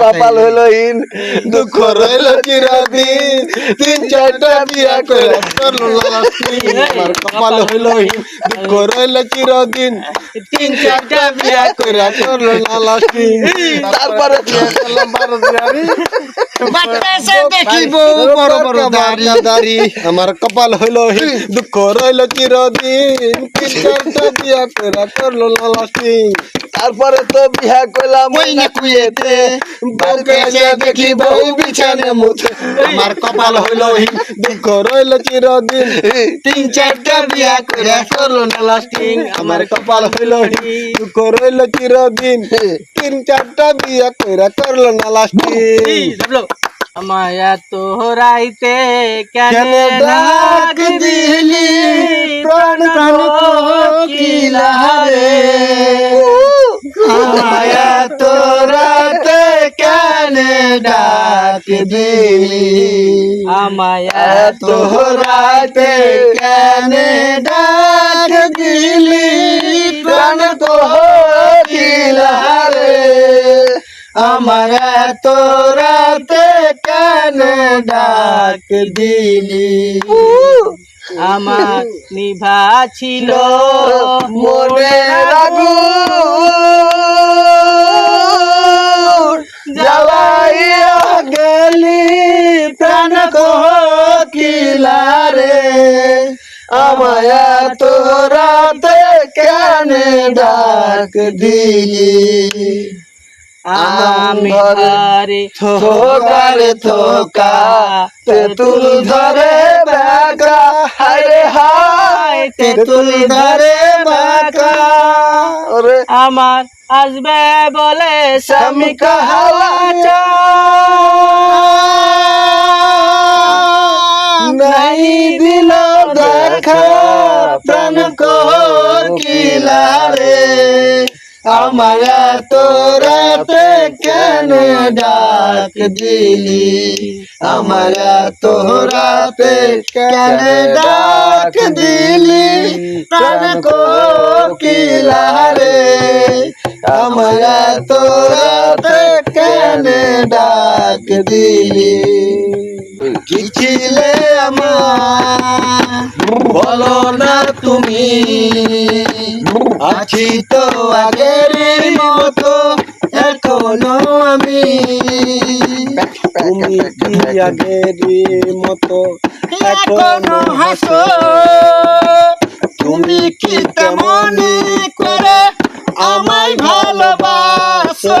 কপাল হইল হীন দুঃখ রইল চিরদিন। তিন চারটা বিয়া করে। আমার কপাল হইল হীন দুঃখ রইল চিরদিন। তিন চারটা বিয়া করে করল লাস্টিং তারপরে আমার কপাল হইল দুঃখ রইল চিরদিন। তিন চারটা বিয়া করে করল লাস্টিং তারপরে তো বিয়া করলাম ওই না কুয়েতে বউকে এসে দেখি বউ বিছানে মুতে আমার কপাল হইল দুঃখ রইল চিরদিন। তিন চারটা বিয়া করে করল না লাস্টিং আমার কপাল হইল দুঃখ রইল চিরদিন। তিন চারটা বিয়া করে করল না লাস্টিং আমায়া তোরাইতে কেন কেন ডাক দিলি? প্রাণ প্রাণ কোকিলা কেন ডাক দিলি। আমায়া তোরাতে কেন ডাক দিলি? প্রাণ কোকিলা রে আমার তোরাতে কেন ডাক দিলি? আমার নিভা ছিল। মনে রাগু প্রাণ কোকিলা রে? আমায়া তোরাতে কেন ডাক দিলি? আমি থোকারে থোকা তেঁতুল ধরে বাঁকা। হায় হায় তেঁতুল ধরে বাঁকা। আমার আসবে বলে স্বামী কাহালা দেখা প্রাণ কোকিলা রে আমার তোরাতে কেন ডাক দিলি? আমার তোরাতে কেন ডাক দিলি? প্রাণ কোকিলা রে আমার তোরাতে কেন ডাক দিলি? কি ছিলে আমার বলো না তুমি। আছি তো আগের মতো এখনও আমি। তুমি কি আগের মতো এখনও হাসো। তুমি কি তেমনি করে আমায় ভালোবাসো?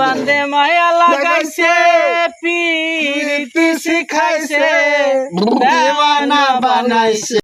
বান্দে মায়া লাগাইছে পিরিতি শিখাইছে। দেওয়ানা বানাইছে।